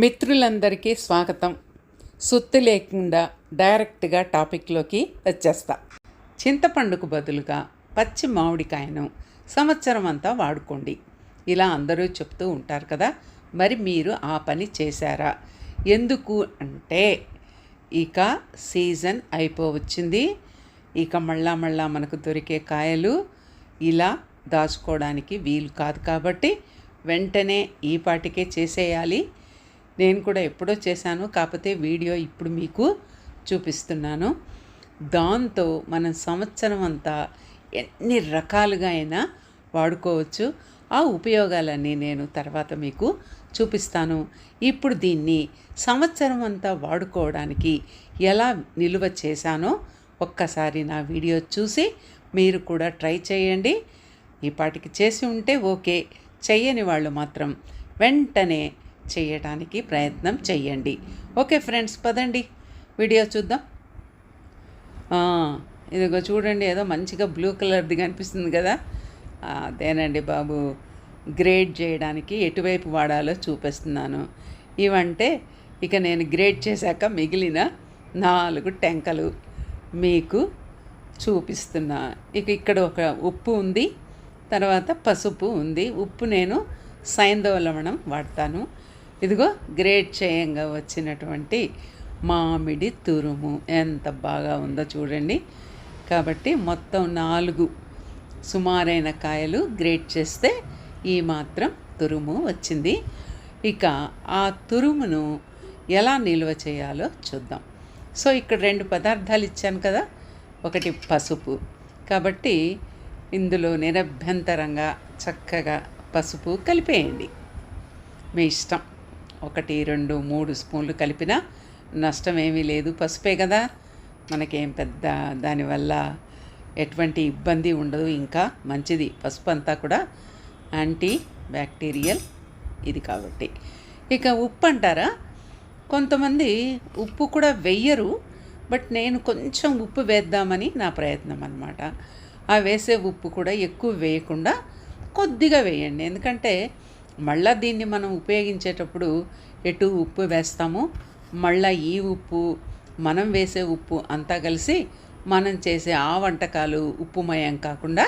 మిత్రులందరికీ స్వాగతం. సుత్తి లేకుండా డైరెక్ట్గా టాపిక్లోకి వచ్చేస్తా. చింతపండుకు బదులుగా పచ్చి మామిడికాయను సంవత్సరం అంతా వాడుకోండి. ఇలా అందరూ చెప్తూ ఉంటారు కదా మరి మీరు ఆ పని చేశారా? ఎందుకు అంటే ఇక సీజన్ అయిపోవచ్చింది. ఇక మళ్ళా మళ్ళా మనకు దొరికే కాయలు ఇలా దాచుకోవడానికి వీలు కాదు కాబట్టి వెంటనే ఈ పాటికే చేసేయాలి. నేను కూడా ఎప్పుడో చేశాను కాకపోతే వీడియో ఇప్పుడు మీకు చూపిస్తున్నాను. దాంతో మనం సంవత్సరం అంతా ఎన్ని రకాలుగా అయినా వాడుకోవచ్చు. ఆ ఉపయోగాలన్నీ నేను తర్వాత మీకు చూపిస్తాను. ఇప్పుడు దీన్ని సంవత్సరం అంతా వాడుకోవడానికి ఎలా నిలువ చేశానో ఒక్కసారి నా వీడియో చూసి మీరు కూడా ట్రై చేయండి. ఈ పాటికి చేసి ఉంటే ఓకే చెయ్యని వాళ్ళు మాత్రం వెంటనే చేయటానికి ప్రయత్నం చెయ్యండి. ఓకే ఫ్రెండ్స్ పదండి. వీడియో చూద్దాం. ఇదిగో చూడండి ఏదో మంచిగా బ్లూ కలర్ది కనిపిస్తుంది కదా. అదేనండి బాబు. గ్రేడ్ చేయడానికి ఎటువైపు వాడాలో చూపిస్తున్నాను. ఇవంటే ఇక నేను గ్రేడ్ చేశాక మిగిలిన నాలుగు టెంకలు మీకు చూపిస్తున్నా. ఇక ఇక్కడ ఒక ఉప్పు ఉంది తర్వాత పసుపు ఉంది. ఉప్పు నేను సైంధవ లవణం వాడతాను. ఇదిగో గ్రేట్ చేయంగా వచ్చినటువంటి మామిడి తురుము ఎంత బాగా ఉందో చూడండి. కాబట్టి మొత్తం నాలుగు సుమారైన కాయలు గ్రేట్ చేస్తే ఈ మాత్రం తురుము వచ్చింది. ఇక ఆ తురుమును ఎలా నిల్వ చేయాలో చూద్దాం. సో ఇక్కడ రెండు పదార్థాలు ఇచ్చాను కదా ఒకటి పసుపు. కాబట్టి ఇందులో నిరభ్యంతరంగా చక్కగా పసుపు కలిపేయండి. మీ ఇష్టం. ఒకటి రెండు మూడు స్పూన్లు కలిపినా నష్టం ఏమీ లేదు. పసుపే కదా? మనకేం పెద్ద దానివల్ల ఎటువంటి ఇబ్బంది ఉండదు. ఇంకా మంచిది. పసుపు అంతా కూడా యాంటీ బ్యాక్టీరియల్ ఇది కాబట్టి. ఇక ఉప్పు అంటారా కొంతమంది ఉప్పు కూడా వెయ్యరు. బట్ నేను కొంచెం ఉప్పు వేద్దామని నా ప్రయత్నం అనమాట ఆ వేసే ఉప్పు కూడా ఎక్కువ వేయకుండా కొద్దిగా వేయండి. ఎందుకంటే మళ్ళా దీన్ని మనం ఉపయోగించేటప్పుడు ఎటు ఉప్పు వేస్తాము మళ్ళా ఈ ఉప్పు మనం వేసే ఉప్పు అంతా కలిసి మనం చేసే ఆ వంటకాలు ఉప్పుమయం కాకుండా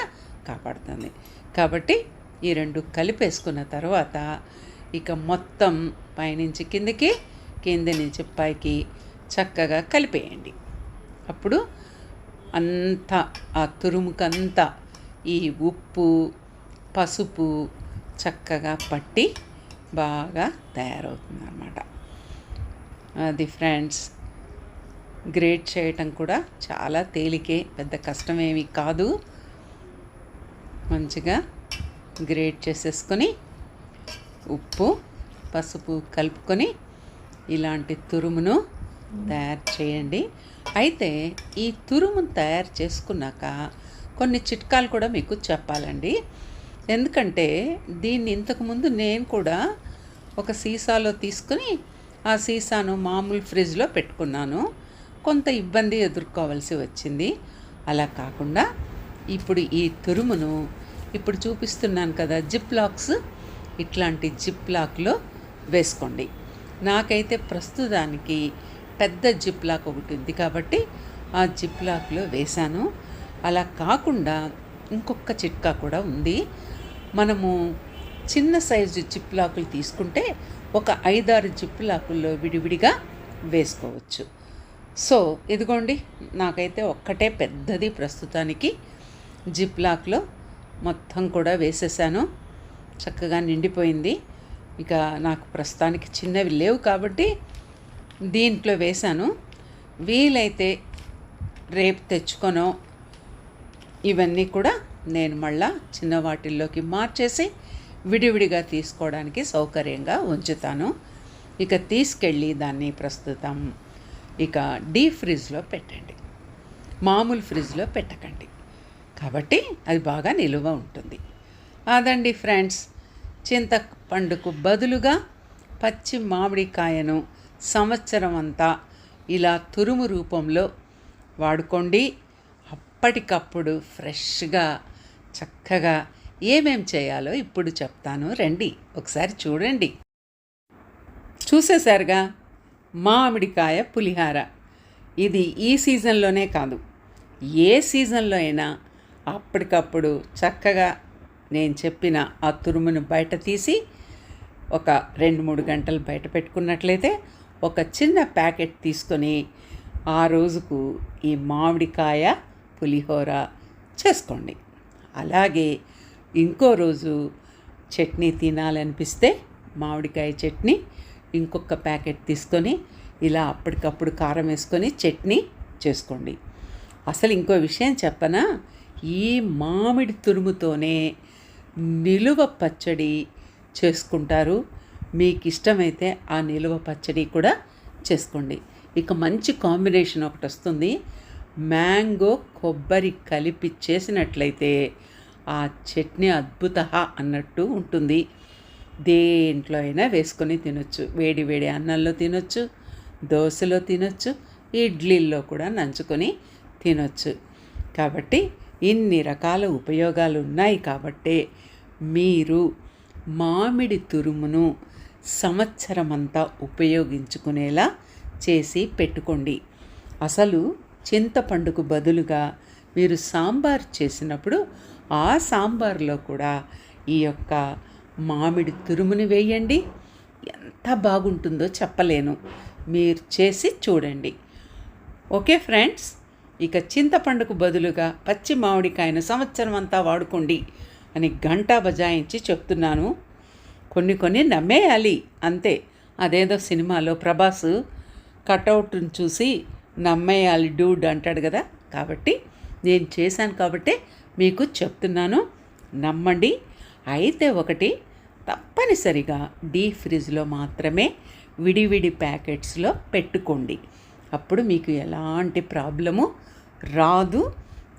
కాపాడుతుంది. కాబట్టి ఈ రెండు కలిపేసుకున్న తర్వాత ఇక మొత్తం పైనుంచి కిందకి కింద నుంచి పైకి చక్కగా కలిపేయండి. అప్పుడు అంతా ఆ తురుముకంతా ఈ ఉప్పు పసుపు చక్కగా పట్టి బాగా తయారవుతుంది అనమాట అది ఫ్రెండ్స్ గ్రేట్ చేయటం కూడా చాలా తేలికే పెద్ద కష్టమేమీ కాదు. మంచిగా గ్రేట్ చేసేసుకొని ఉప్పు పసుపు కలుపుకొని ఇలాంటి తురుమును తయారు చేయండి. అయితే ఈ తురుమును తయారు చేసుకున్నాక కొన్ని చిట్కాలు కూడా మీకు చెప్పాలండి. ఎందుకంటే దీన్ని ఇంతకుముందు నేను కూడా ఒక సీసాలో తీసుకుని ఆ సీసాను మామూలు ఫ్రిడ్జ్లో పెట్టుకున్నాను. కొంత ఇబ్బంది ఎదుర్కోవాల్సి వచ్చింది. అలా కాకుండా ఇప్పుడు ఈ తురుమును ఇప్పుడు చూపిస్తున్నాను కదా జిప్ లాక్స్. ఇట్లాంటి జిప్ లాక్లో వేసుకోండి. నాకైతే ప్రస్తుతానికి పెద్ద జిప్ లాక్ ఒకటి ఉంది కాబట్టి ఆ జిప్ లాక్లో వేశాను. అలా కాకుండా ఇంకొక చిట్కా కూడా ఉంది. మనము చిన్న సైజు జిప్ లాకులు తీసుకుంటే ఒక ఐదారు జిప్ లాకుల్లో విడివిడిగా వేసుకోవచ్చు. సో ఇదిగోండి నాకైతే ఒక్కటే పెద్దది ప్రస్తుతానికి జిప్లాక్లో మొత్తం కూడా వేసేసాను. చక్కగా నిండిపోయింది. ఇక నాకు ప్రస్తుతానికి చిన్నవి లేవు కాబట్టి దీంట్లో వేశాను. వీలైతే రేపు తెచ్చుకొనో ఇవన్నీ కూడా నేను మళ్ళా చిన్న వాటిల్లోకి మార్చేసి విడివిడిగా తీసుకోవడానికి సౌకర్యంగా ఉంచుతాను. ఇక తీసుకెళ్ళి దాన్ని ప్రస్తుతం ఇక డీ ఫ్రిడ్జ్లో పెట్టండి. మామూలు ఫ్రిడ్జ్లో పెట్టకండి. కాబట్టి అది బాగా నిలువ ఉంటుంది. అదండి ఫ్రెండ్స్ చింతపండుకు బదులుగా పచ్చి మామిడికాయను సంవత్సరం అంతా ఇలా తురుము రూపంలో వాడుకోండి. అప్పటికప్పుడు ఫ్రెష్గా చక్కగా ఏమేం చేయాలో ఇప్పుడు చెప్తాను. రండి ఒకసారి చూడండి. చూసేశారుగా? మామిడికాయ పులిహార. ఇది ఈ సీజన్లోనే కాదు. ఏ సీజన్లో అయినా అప్పటికప్పుడు చక్కగా నేను చెప్పిన ఆ తురుమును బయట తీసి ఒక రెండు మూడు గంటలు బయట పెట్టుకున్నట్లయితే ఒక చిన్న ప్యాకెట్ తీసుకొని ఆ రోజుకు ఈ మామిడికాయ పులిహోర చేసుకోండి. అలాగే ఇంకో రోజు చట్నీ తినాలనిపిస్తే మామిడికాయ చట్నీ ఇంకొక ప్యాకెట్ తీసుకొని ఇలా అప్పటికప్పుడు కారం వేసుకొని చట్నీ చేసుకోండి. అసలు ఇంకో విషయం చెప్పనా? ఈ మామిడి తురుముతోనే నిలువ పచ్చడి చేసుకుంటారు. మీకు ఇష్టమైతే ఆ నిలువ పచ్చడి కూడా చేసుకోండి. ఇక మంచి కాంబినేషన్ ఒకటి వస్తుంది. మ్యాంగో కొబ్బరి కలిపి చేసినట్లయితే ఆ చట్నీ అద్భుత అన్నట్టు ఉంటుంది. దేంట్లో అయినా వేసుకొని తినొచ్చు. వేడి వేడి అన్నంలో తినొచ్చు దోశలో తినొచ్చు ఇడ్లీల్లో కూడా నంచుకొని తినొచ్చు. కాబట్టి ఇన్ని రకాల ఉపయోగాలు ఉన్నాయి కాబట్టే మీరు మామిడి తురుమును సంవత్సరమంతా ఉపయోగించుకునేలా చేసి పెట్టుకోండి. అసలు చింతపండుకు బదులుగా మీరు సాంబార్ చేసినప్పుడు ఆ సాంబార్లో కూడా ఈ యొక్క మామిడి తురుముని వేయండి. ఎంత బాగుంటుందో చెప్పలేను. మీరు చేసి చూడండి. ఓకే ఫ్రెండ్స్ ఇక చింతపండుకు బదులుగా పచ్చి మామిడికాయను సంవత్సరం అంతా వాడుకోండి అని గంటా బజాయించి చెప్తున్నాను. కొన్ని కొన్ని నమ్మేయాలి. అంతే. అదేదో సినిమాలో ప్రభాస్ కటౌట్ని చూసి నమ్మేయాలి డూడ్ అంటాడు కదా. కాబట్టి నేను చేశాను కాబట్టి మీకు చెప్తున్నాను. నమ్మండి. అయితే ఒకటి తప్పనిసరిగా డీ ఫ్రిడ్జ్లో మాత్రమే విడివిడి ప్యాకెట్స్లో పెట్టుకోండి. అప్పుడు మీకు ఎలాంటి ప్రాబ్లము రాదు.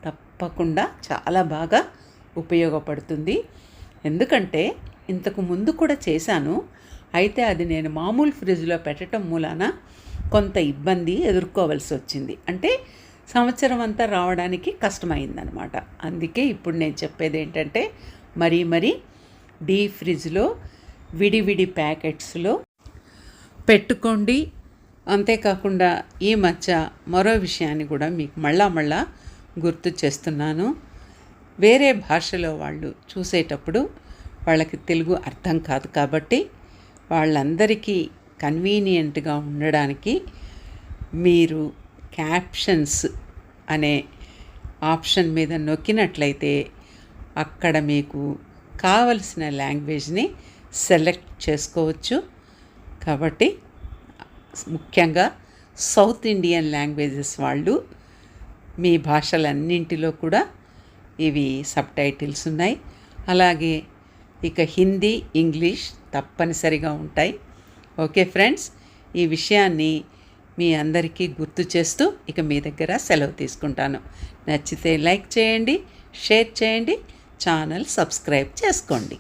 తప్పకుండా చాలా బాగా ఉపయోగపడుతుంది. ఎందుకంటే ఇంతకు ముందు కూడా చేశాను. అయితే అది నేను మామూలు ఫ్రిడ్జ్లో పెట్టడం మూలాన కొంత ఇబ్బంది ఎదుర్కోవాల్సి వచ్చింది. అంటే సంవత్సరం అంతా రావడానికి కష్టమైందనమాట అందుకే ఇప్పుడు నేను చెప్పేది ఏంటంటే మరీ మరీ డీ ఫ్రిడ్జ్లో విడివిడి ప్యాకెట్స్లో పెట్టుకోండి. అంతేకాకుండా ఈ మధ్య మరో విషయాన్ని కూడా మీకు మళ్ళా మళ్ళా గుర్తు చేస్తున్నాను. వేరే భాషలో వాళ్ళు చూసేటప్పుడు వాళ్ళకి తెలుగు అర్థం కాదు కాబట్టి వాళ్ళందరికీ కన్వీనియంట్గా ఉండడానికి మీరు క్యాప్షన్స్ అనే ఆప్షన్ మీద నొక్కినట్లయితే అక్కడ మీకు కావలసిన లాంగ్వేజ్ని సెలెక్ట్ చేసుకోవచ్చు. కాబట్టి ముఖ్యంగా సౌత్ ఇండియన్ లాంగ్వేజెస్ వాళ్ళు మీ భాషలన్నింటిలో కూడా ఇవి సబ్ టైటిల్స్ ఉన్నాయి. అలాగే ఇక హిందీ ఇంగ్లీష్ తప్పనిసరిగా ఉంటాయి. ఓకే ఫ్రెండ్స్ ఈ విషయాన్ని మీ అందరికీ గుర్తు చేస్తూ ఇక మీ దగ్గర సెలవు తీసుకుంటాను. నచ్చితే లైక్ చేయండి షేర్ చేయండి ఛానల్ సబ్స్క్రైబ్ చేసుకోండి.